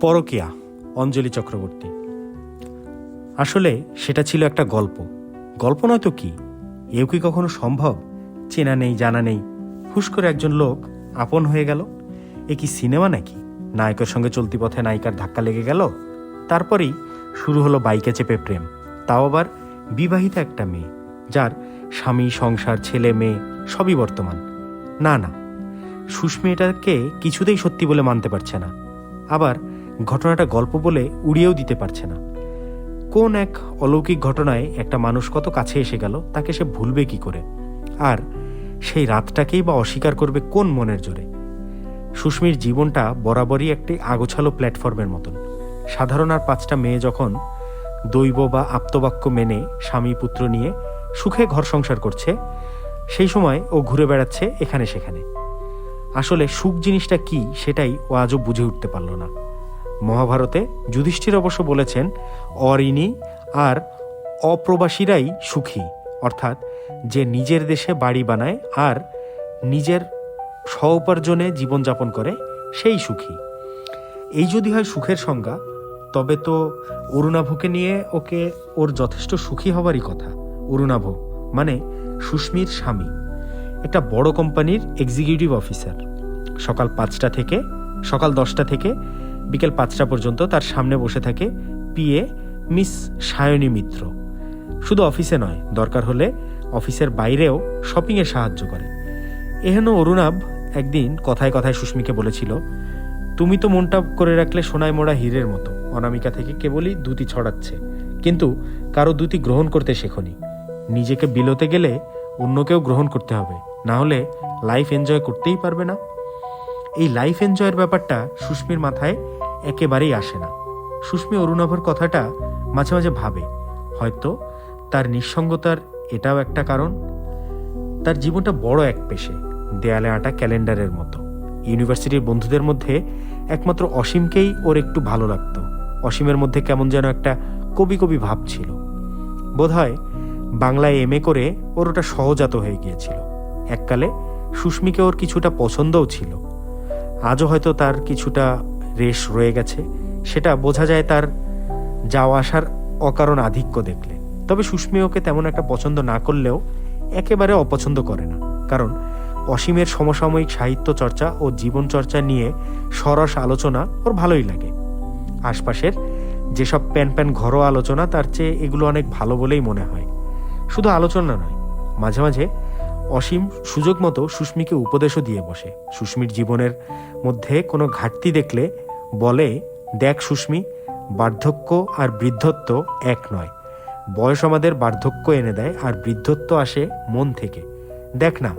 পরকিয়া, অঞ্জলি চক্রবর্তী। আসলে সেটা ছিল একটা গল্প। গল্প নয় তো কি? এও কি কখনো সম্ভব? চেনা নেই, জানা নেই। হুশ করে একজন লোক আপন হয়ে গেল। এ কি সিনেমা নাকি? নায়কের সঙ্গে চলতি পথে নায়িকার ধাক্কা লেগে গেল? তারপরেই শুরু হলো বাইকে চেপে প্রেম। তাও আবার বিবাহিত একটা মেয়ে, যার স্বামী, সংসার, ছেলে, মেয়ে সবই বর্তমান। না না সুস্মি এটাকে কিছুতেই সত্যি বলে মানতে পারছে না। আবার ঘটনাটা গল্প বলে উড়িয়েও দিতে পারছে না। কোন এক অলৌকিক ঘটনায় একটা মানুষ কত কাছে এসে গেল, তাকে সে ভুলবে কি করে? আর সেই রাতটাকেই বা অস্বীকার করবে কোন মনের জোরে? সুস্মির জীবনটা বরাবরই একটি আগোছালো প্ল্যাটফর্মের মতন। সাধারণ আর পাঁচটা মেয়ে যখন দৈব বা আপ্তবাক্য মেনে স্বামী পুত্র নিয়ে সুখে ঘর সংসার করছে, সেই সময় ও ঘুরে বেড়াচ্ছে এখানে সেখানে। আসলে সুখ জিনিসটা কি সেটাই ও আজও বুঝে উঠতে পারল না। মহাভারতে যুধিষ্ঠির অবশ্য বলেছেন, অরিণী আর অপ্রবাসীরাই সুখী, অর্থাৎ যে নিজের দেশে বাড়ি বানায় আর নিজের স্ব উপার্জনে জীবনযাপন করে, সেই সুখী। এই যদি হয় সুখের সংজ্ঞা, তবে তো অরুণাভকে নিয়ে ওকে ওর যথেষ্ট সুখী হবারই কথা। অরুণাভ মানে সুস্মির স্বামী। একটা বড় কোম্পানির এক্সিকিউটিভ অফিসার সকাল পাঁচটা থেকে, সকাল দশটা থেকে বিকেল পাঁচটা পর্যন্ত তার সামনে বসে থাকে পিএ মিস সায়নী মিত্র। শুধু অফিসে নয়, দরকার হলে অফিসের বাইরেও শপিংয়ে সাহায্য করে। এহেন অরুণাভ একদিন কথায় কথায় সুস্মিকে বলেছিল, তুমি তো মনটা করে রাখলে সোনায় মোড়া হীরের মতো। অনামিকা থেকে কেবলই দুটি ছড়াচ্ছে। কিন্তু কারও দুটি গ্রহণ করতে শেখনি। নিজেকে বিলোতে গেলে অন্যকেও গ্রহণ করতে হবে। না হলে লাইফ এনজয় করতেই পারবে না। এই লাইফ এনজয়ের ব্যাপারটা সুস্মির মাথায় একেবারেই আসে না। সুস্মি অরুণাভর কথাটা মাঝে মাঝে ভাবে। হয়তো তার নিঃসঙ্গতার এটাও একটা কারণ। তার জীবনটা বড় এক পেশে, দেয়ালে আটা ক্যালেন্ডারের মতো। ইউনিভার্সিটির বন্ধুদের মধ্যে একমাত্র অসীমকেই ওর একটু ভালো লাগতো। অসীমের মধ্যে কেমন যেন একটা কবি কবি ভাব ছিল। বোধহয় বাংলায় এম এ করে ওর ওটা সহজাত হয়ে গিয়েছিল। এককালে সুস্মিকে ওর কিছুটা পছন্দও ছিল। আজও হয়তো তার কিছুটা রেশ রয়ে গেছে। সেটা বোঝা যায় তার যাওয়া আসার অকারণ আধিক্য দেখলে। তবে সুস্মি ওকে তেমন একটা পছন্দ না করলেও একেবারে অপছন্দ করে না। কারণ অসীমের সমসাময়িক সাহিত্য চর্চা ও জীবন চর্চা নিয়ে সরস আলোচনা ওর ভালোই লাগে। আশপাশের যেসব প্যান প্যান ঘরোয়া আলোচনা, তার চেয়ে এগুলো অনেক ভালো বলেই মনে হয়। শুধু আলোচনা নয়, মাঝে মাঝে অসীম সুযোগ মতো সুস্মিকে উপদেশও দিয়ে বসে। সুস্মির জীবনের মধ্যে কোনো ঘাটতি দেখলে বলে, দেখ সুস্মি, বার্ধক্য আর বৃদ্ধত্ব এক নয়। বয়স আমাদের বার্ধক্য এনে দেয় আর বৃদ্ধত্ব আসে মন থেকে। দেখ না,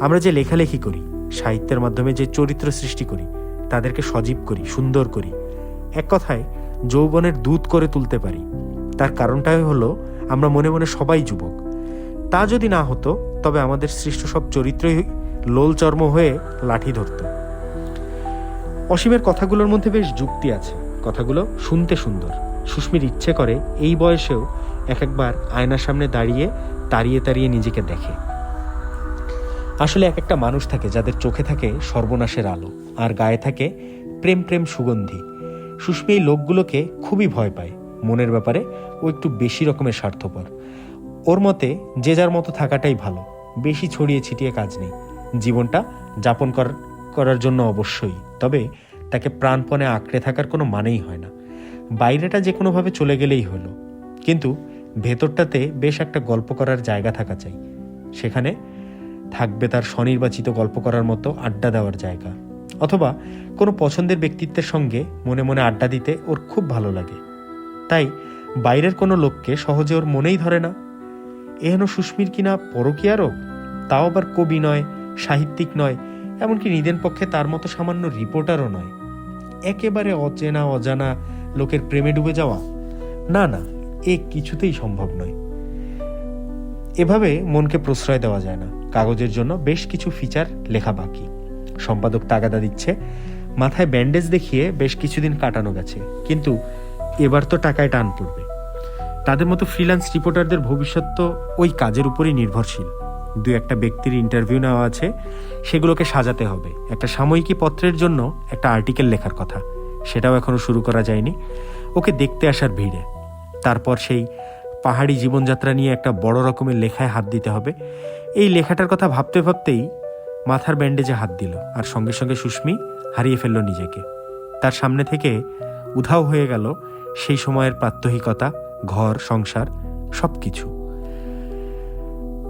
আমরা যে লেখালেখি করি, সাহিত্যের মাধ্যমে যে চরিত্র সৃষ্টি করি, তাদেরকে সজীব করি, সুন্দর করি। এক কথায়, যৌবনের দূত করে তুলতে পারি। তার কারণটাই হলো, আমরা মনে মনে সবাই যুবক। তা যদি না হতো, তবে আমাদের সৃষ্ট সব চরিত্রই লোল চর্ম হয়ে লাঠি ধরত। অসীমের কথাগুলোর মধ্যে বেশ যুক্তি আছে। কথাগুলো শুনতে সুন্দর। সুস্মির ইচ্ছে করে এই বয়সেও এক একবার আয়নার সামনে দাঁড়িয়ে তাড়িয়ে তাড়িয়ে নিজেকে দেখে। আসলে এক একটা মানুষ থাকে যাদের চোখে থাকে সর্বনাশের আলো, আর গায়ে থাকে প্রেম প্রেম সুগন্ধি। সুস্মি এই লোকগুলোকে খুবই ভয় পায়। মনের ব্যাপারে ও একটু বেশি রকমের স্বার্থপর। ওর মতে যে যার মতো থাকাটাই ভালো। বেশি ছড়িয়ে ছিটিয়ে কাজ নেই। জীবনটা যাপন কর- করার জন্য অবশ্যই, তবে তাকে প্রাণপণে আঁকড়ে থাকার কোনো মানেই হয় না। বাইরেটা যে কোনোভাবে চলে গেলেই হলো। কিন্তু ভেতরটাতে বেশ একটা গল্প করার জায়গা থাকা চাই। সেখানে থাকবে তার স্বনির্বাচিত গল্প করার মতো আড্ডা দেওয়ার জায়গা। অথবা কোনো পছন্দের ব্যক্তিত্বের সঙ্গে মনে মনে আড্ডা দিতে ওর খুব ভালো লাগে। তাই বাইরের কোনো লোককে সহজে ওর মনেই ধরে না। এহেন সুস্মির কিনা পরকীয়া রোগ? তাও আবার কবি নয়, সাহিত্যিক নয় এমনকি নিদেন পক্ষে তার মতো সামান্য রিপোর্টারও নয়। একেবারে অচেনা, অজানা লোকের প্রেমে ডুবে যাওয়া? না না, এ কিছুতেই সম্ভব নয়। এভাবে মনকে প্রশ্রয় দেওয়া যায় না। কাগজের জন্য বেশ কিছু ফিচার লেখা বাকি। সম্পাদক তাগাদা দিচ্ছে, মাথায় ব্যান্ডেজ দেখিয়ে বেশ কিছুদিন কাটানো গেছে। কিন্তু এবার তো টাকায় টান পড়বে। তাদের মতো ফ্রিল্যান্স রিপোর্টারদের ভবিষ্যৎ তো ওই কাজের উপরই নির্ভরশীল। দু একটা ব্যক্তির ইন্টারভিউ নেওয়া আছে, সেগুলোকে সাজাতে হবে। একটা সাময়িকী পত্রের জন্য একটা আর্টিকেল লেখার কথা, সেটাও এখনও শুরু করা যায়নি। ওকে দেখতে আসার ভিড়ে। তারপর সেই পাহাড়ি জীবনযাত্রা নিয়ে একটা বড় রকমের লেখায় হাত দিতে হবে। এই লেখাটার কথা ভাবতে ভাবতেই মাথার ব্যান্ডেজে হাত দিল, আর সঙ্গে সঙ্গে সুস্মি হারিয়ে ফেলল নিজেকে। তার সামনে থেকে উধাও হয়ে গেল সেই সময়ের প্রাত্যহিকতা, ঘর, সংসার সব কিছু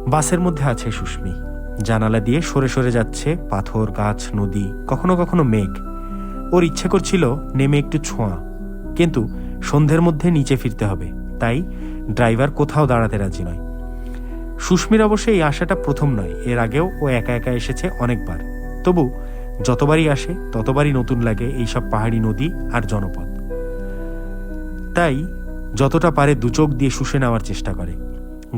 বাসের মধ্যে আছে সুস্মি। জানালা দিয়ে সরে সরে যাচ্ছে পাথর, গাছ, নদী, কখনো কখনো মেঘ। ওর ইচ্ছে করছিল নেমে একটু ছোঁয়া। কিন্তু সন্ধ্যের মধ্যে নিচে ফিরতে হবে। তাই ড্রাইভার কোথাও দাঁড়াতে রাজি নয়। সুস্মির অবশ্য এই আশাটা প্রথম নয়। এর আগেও ও একা একা এসেছে অনেকবার। তবু যতবারই আসে, ততবারই নতুন লাগে এইসব পাহাড়ি নদী আর জনপদ। তাই যতটা পারে দুচোখ দিয়ে শুষে নেওয়ার চেষ্টা করে।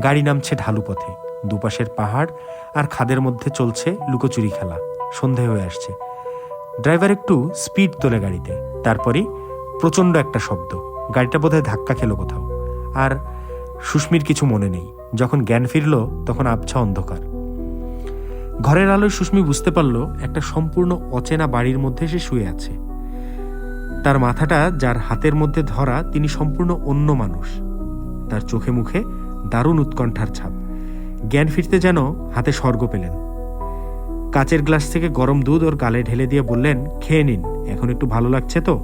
গাড়ি নামছে ঢালু পথে। দুপাশের পাহাড় আর খাদের মধ্যে চলছে লুকোচুরি খেলা। সন্ধে হয়ে আসছে। ড্রাইভার একটু স্পিড তোলে গাড়িতে। তারপরে প্রচণ্ড একটা শব্দ। গাড়িটা বোধহয় ধাক্কা খেলো কোথাও। আর সুস্মির কিছু মনে নেই। যখন জ্ঞান ফিরল, তখন আবছা অন্ধকার। ঘরের আলোয় সুস্মি বুঝতে পারল, একটা সম্পূর্ণ অচেনা বাড়ির মধ্যে সে শুয়ে আছে। তার মাথাটা যার হাতের মধ্যে ধরা, তিনি সম্পূর্ণ অন্য মানুষ। তার চোখে মুখে দারুণ উৎকণ্ঠার ছাপ। জ্ঞান ফিরতে যেন হাতে স্বর্গ পেলেন। কাচের গ্লাস থেকে গরম দুধ ওর গালে ঢেলে দিয়ে বললেন, খেয়ে নিন, এখন একটু ভালো লাগছে তো?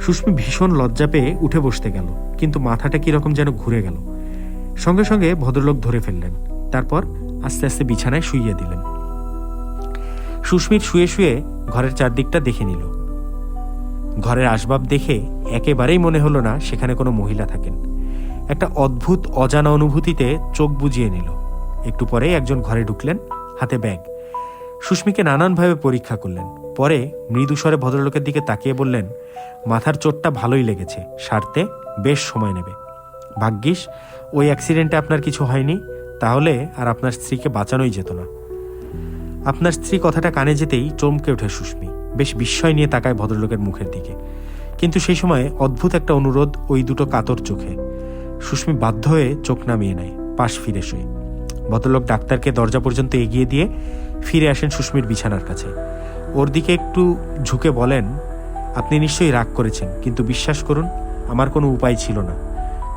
সুস্মি ভীষণ লজ্জা পেয়ে উঠে বসতে গেল, কিন্তু মাথাটা কীরকম যেন ঘুরে গেল। সঙ্গে সঙ্গে ভদ্রলোক ধরে ফেললেন, তারপর আস্তে আস্তে বিছানায় শুইয়ে দিলেন। সুস্মির শুয়ে শুয়ে ঘরের চারদিকটা দেখে নিল। ঘরের আসবাব দেখে একেবারেই মনে হলো না সেখানে কোনো মহিলা থাকেন। একটা অদ্ভুত, অজানা অনুভূতিতে চোখ বুজিয়ে নিল। একটু পরেই একজন ঘরে ঢুকলেন, হাতে ব্যাগ। সুস্মিকে নানানভাবে পরীক্ষা করলেন। পরে মৃদুস্বরে ভদ্রলোকের দিকে তাকিয়ে বললেন, মাথার চোটটা ভালোই লেগেছে, সারতে বেশ সময় নেবে। ভাগ্যিস, ওই অ্যাক্সিডেন্টে আপনার কিছু হয়নি, তাহলে আর আপনার স্ত্রীকে বাঁচানোই যেত না। আপনার স্ত্রী কথাটা কানে যেতেই চমকে ওঠে সুস্মি, বেশ বিস্ময় নিয়ে তাকায় ভদ্রলোকের মুখের দিকে। কিন্তু সেই সময় অদ্ভুত একটা অনুরোধ ওই দুটো কাতর চোখে। সুস্মি বাধ্য হয়ে চোখ নামিয়ে নেয়, পাশ ফিরে শুয়ে। ভদ্রলোক ডাক্তারকে দরজা পর্যন্ত এগিয়ে দিয়ে ফিরে আসেন সুস্মির বিছানার কাছে। ওর দিকে একটু ঝুঁকে বলেন, আপনি নিশ্চয়ই রাগ করেছেন, কিন্তু বিশ্বাস করুন, আমার কোনো উপায় ছিল না।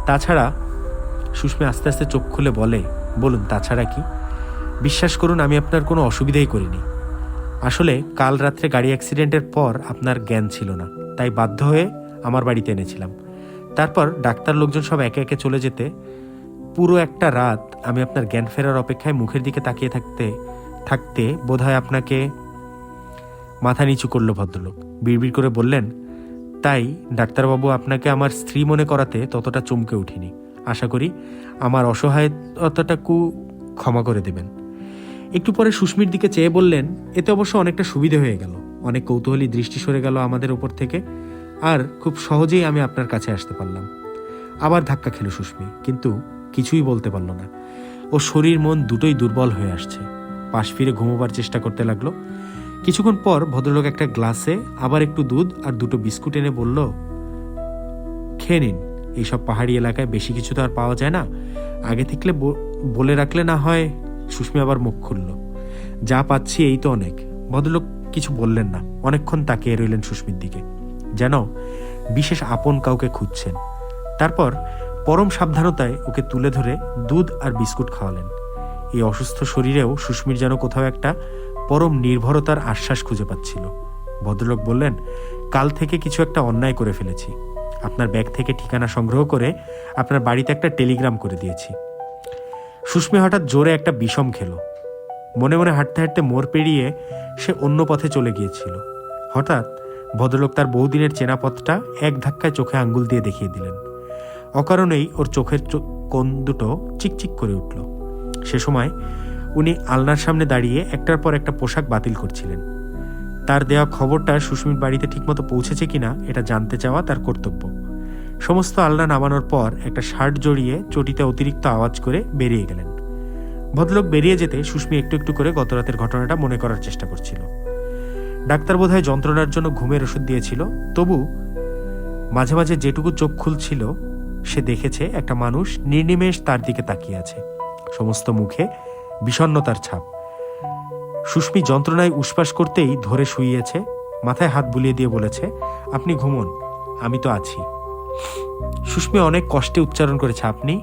তাছাড়া সুস্মি আস্তে আস্তে চোখ খুলে বলে, বলুন, তাছাড়া কি? বিশ্বাস করুন, আমি আপনার কোনো অসুবিধাই করিনি। আসলে কাল রাত্রে গাড়ি অ্যাক্সিডেন্টের পর আপনার জ্ঞান ছিল না, তাই বাধ্য হয়ে আমার বাড়িতে এনেছিলাম। তারপর ডাক্তার লোকজন সব একে একে চলে যেতে, পুরো একটা রাত আমি আপনার জ্ঞান ফেরার অপেক্ষায় মুখের দিকে তাকিয়ে থাকতে থাকতে বোধহয় আপনাকে মাথা নিচু করল ভদ্রলোক। বিড়বিড় করে বললেন, তাই ডাক্তারবাবু, আপনাকে আমার স্ত্রী মনে করাতে ততটা চমকে উঠিনি। আশা করি আমার অসহায়তাটাকু ক্ষমা করে দেবেন। একটু পরে সুস্মির দিকে চেয়ে বললেন, এতে অবশ্য অনেকটা সুবিধে হয়ে গেল। অনেক কৌতূহলী দৃষ্টি সরে গেল আমাদের ওপর থেকে। আর খুব সহজেই আমি আপনার কাছে আসতে পারলাম। আবার ধাক্কা খেল সুস্মি, কিন্তু কিছুই বলতে পারল না। ও শরীর মন দুটোই দুর্বল হয়ে আসছে। পাশ ফিরে ঘুমোবার চেষ্টা করতে লাগল। কিছুক্ষণ পর ভদ্রলোক একটা গ্লাসে আবার একটু দুধ আর দুটো বিস্কুট এনে বলল, খেয়ে নিন। এইসব পাহাড়ি এলাকায় বেশি কিছু তো আর পাওয়া যায় না। আগে থেকে বলে রাখলে না হয়। সুস্মি আবার মুখ খুলল। যা পাচ্ছি এই তো অনেক। ভদ্রলোক কিছু বললেন না। অনেকক্ষণ তাকিয়ে রইলেন সুস্মির দিকে। যেন বিশেষ আপন কাউকে খুঁজছেন। তারপর পরম সাবধানতায় ওকে তুলে ধরে দুধ আর বিস্কুট খাওয়ালেন। এই অসুস্থ শরীরেও সুস্মির যেন কোথাও একটা পরম নির্ভরতার আশ্বাস খুঁজে পাচ্ছিল। ভদ্রলোক বললেন, কাল থেকে কিছু একটা অন্যায় করে ফেলেছি। আপনার ব্যাগ থেকে ঠিকানা সংগ্রহ করে আপনার বাড়িতে একটা টেলিগ্রাম করে দিয়েছি। সুস্মি হঠাৎ জোরে একটা বিষম খেলো। মনে মনে হাঁটতে হাঁটতে মোড় পেরিয়ে সে অন্য পথে চলে গিয়েছিল। হঠাৎ ভদ্রলোক তার বহুদিনের চেনা পথটা এক ধাক্কায় চোখে আঙ্গুল দিয়ে দেখিয়ে দিলেন। অকারণেই ওর চোখের কোন দুটো চিকচিক করে উঠল। সে সময় উনি আলনার সামনে দাঁড়িয়ে একটার পর একটা পোশাক বাতিল করছিলেন। তার দেওয়া খবরটা সুস্মির বাড়িতে ঠিকমতো পৌঁছেছে কিনা এটা জানতে চাওয়া তার কর্তব্য। সমস্ত আলনা নামানোর পর একটা শার্ট জড়িয়ে চটিতে অতিরিক্ত আওয়াজ করে বেরিয়ে গেলেন। ভদ্রলোক বেরিয়ে যেতে সুস্মি একটু একটু করে গতরাতের ঘটনাটা মনে করার চেষ্টা করছিল। ডাক্তার বোধহয় যন্ত্রণার জন্য ঘুমের ওষুধ দিয়েছিল। তবু মাঝে মাঝে যেটুকু চোখ খুলছিল, সে দেখেছে একটা মানুষ নির্নিমেষ তার দিকে তাকিয়ে আছে। সমস্ত মুখে বিষণ্নতার ছাপ। সুস্মি যন্ত্রণায় উসপাস করতেই ধরে শুইয়েছে, মাথায় হাত বুলিয়ে দিয়ে বলেছে, আপনি ঘুমুন, আমি তো আছি। সুস্মি অনেক কষ্টে উচ্চারণ করেছে, আপনি?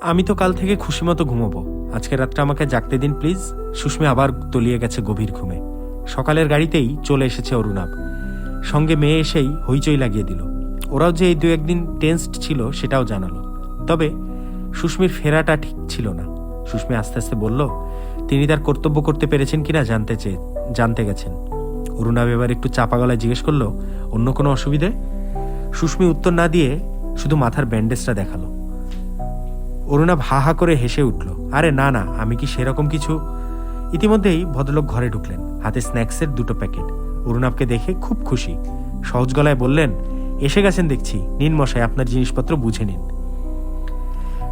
আমি তো কাল থেকে খুশি মতো ঘুমোবো। আজকে রাতটা আমাকে জাগতে দিন, প্লিজ। সুস্মি আবার তলিয়ে গেছে গভীর ঘুমে। সকালের গাড়িতেই চলে এসেছে অরুণাব সঙ্গে মেয়ে এসেই হইচই লাগিয়ে দিল। ওরাও যে এই দু একদিন টেন্সড ছিল সেটাও জানালো। তবে সুস্মির ফেরাটা ঠিক ছিল না। সুস্মি আস্তে আস্তে বলল, তিনি তার কর্তব্য করতে পেরেছেন কিনা জানতে চেয়ে জানতে গেছেন। অরুণাব এবার একটু চাপা গলায় জিজ্ঞেস করল, অন্য কোনো অসুবিধে? সুস্মি উত্তর না দিয়ে শুধু মাথার ব্যান্ডেজটা দেখাল। অরুণাভ হা হা করে হেসে উঠল, আরে না না, আমি কি সেরকম কিছু? ইতিমধ্যেই ভদ্রলোক ঘরে ঢুকলেন। হাতে স্ন্যাক্সের দুটো প্যাকেট। অরুণাবকে দেখে খুব খুশি। সহজ গলায় বললেন, এসে গেছেন দেখছি। নিন মশাই, আপনার জিনিসপত্র বুঝে নিন।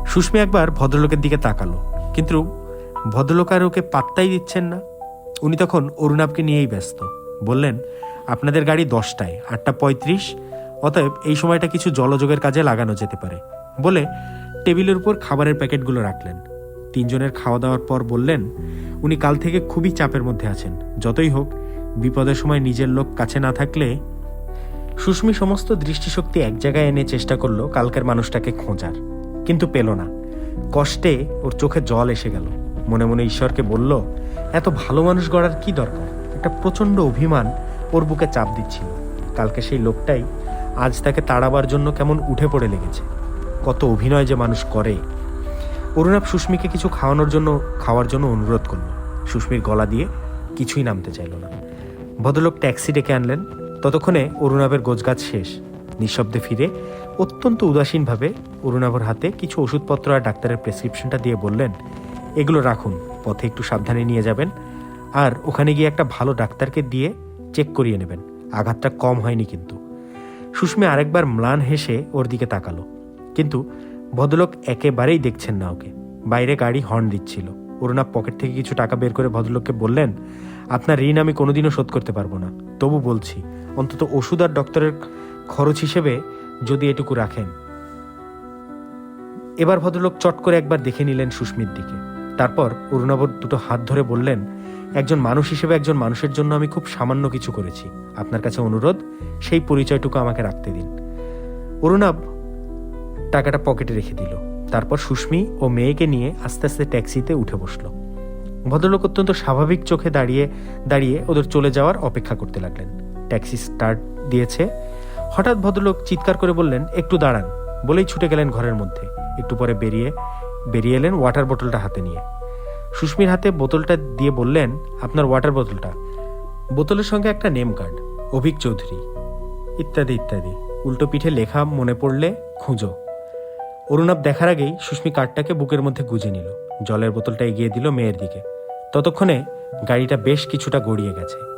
সুস্মি একবার ভদ্রলোকের দিকে তাকালো। কিন্তু ভদ্রলোক আর ওকে পাত্তাই দিচ্ছেন না? উনি তখন অরুণাবকে নিয়েই ব্যস্ত। বললেন, আপনাদের গাড়ি দশটায়, আটটা পঁয়ত্রিশ। অতএব এই সময়টা কিছু জলযোগের কাজে লাগানো যেতে পারে। বলে টেবিলের উপর খাবারের প্যাকেটগুলো রাখলেন। তিনজনের খাওয়া দাওয়ার পর বললেন, উনি কাল থেকে খুবই চাপের মধ্যে আছেন। যতই হোক, বিপদের সময় নিজের লোক কাছে না থাকলে সুস্মি সমস্ত দৃষ্টিশক্তি এক জায়গায় এনে চেষ্টা করল কালকের মানুষটাকে খোঁজার। কিন্তু পেল না। কষ্টে ওর চোখে জল এসে গেল। মনে মনে ঈশ্বরকে বলল, এত ভালো মানুষ গড়ার কি দরকার? একটা প্রচণ্ড অভিমান ওর বুকে চাপ দিচ্ছিল। কালকে সেই লোকটাই আজ তাকে তাড়াবার জন্য কেমন উঠে পড়ে লেগেছে। কত অভিনয় যে মানুষ করে। অরুণাভ সুস্মিকে কিছু খাওয়ানোর জন্য, খাওয়ার জন্য অনুরোধ করল। সুস্মির গলা দিয়ে কিছুই নামতে চাইল না। ভদ্রলোক ট্যাক্সি ডেকে আনলেন। ততক্ষণে অরুণাভের গোছগাছ শেষ। নিঃশব্দে ফিরে অত্যন্ত উদাসীনভাবে অরুণাভর হাতে কিছু ওষুধপত্র আর ডাক্তারের প্রেসক্রিপশনটা দিয়ে বললেন, এগুলো রাখুন, পথে একটু সাবধানে নিয়ে যাবেন আর ওখানে গিয়ে একটা ভালো ডাক্তারকে দিয়ে চেক করিয়ে নেবেন। আঘাতটা কম হয়নি কিন্তু। সুস্মি আরেকবার ম্লান হেসে ওর দিকে তাকালো। কিন্তু ভদ্রলোক একেবারেই দেখছেন না ওকে। বাইরে গাড়ি হর্ন দিচ্ছিল। অরুণাভ পকেট থেকে কিছু টাকা বের করে ভদ্রলোককে বললেন, আপনার ঋণ আমি কোনোদিনও শোধ করতে পারব না। তবু বলছি, অন্তত ওষুধ আর ডক্টরের খরচ হিসেবে যদি এটুকু রাখেন। এবার ভদ্রলোক চট করে একবার দেখে নিলেন সুস্মির দিকে। তারপর অরুণাবর দুটো হাত ধরে বললেন, একজন মানুষ হিসেবে একজন মানুষের জন্য আমি খুব সামান্য কিছু করেছি। আপনার কাছে অনুরোধ, সেই পরিচয়টুকু আমাকে রাখতে দিন। অরুণাব টাকাটা পকেটে রেখে দিল। তারপর সুস্মি ও মেয়েকে নিয়ে আস্তে আস্তে ট্যাক্সিতে উঠে বসল। ভদ্রলোক অত্যন্ত স্বাভাবিক চোখে দাঁড়িয়ে দাঁড়িয়ে ওদের চলে যাওয়ার অপেক্ষা করতে লাগলেন। ট্যাক্সি স্টার্ট দিয়েছে। হঠাৎ ভদ্রলোক চিৎকার করে বললেন, একটু দাঁড়ান। বলেই ছুটে গেলেন ঘরের মধ্যে। একটু পরে বেরিয়ে বেরিয়ে এলেন ওয়াটার বোতলটা হাতে নিয়ে। সুস্মির হাতে বোতলটা দিয়ে বললেন, আপনার ওয়াটার বোতলটা বোতলের সঙ্গে একটা নেম কার্ড অভিক চৌধুরী। ইত্যাদি ইত্যাদি। উল্টো পিঠে লেখা মনে পড়লে, খুঁজো। অরুণাব দেখার আগেই সুস্মি কার্ডটাকে বুকের মধ্যে গুঁজে নিল। জলের বোতলটা এগিয়ে দিল মেয়ের দিকে। ততক্ষণে গাড়িটা বেশ কিছুটা গড়িয়ে গেছে।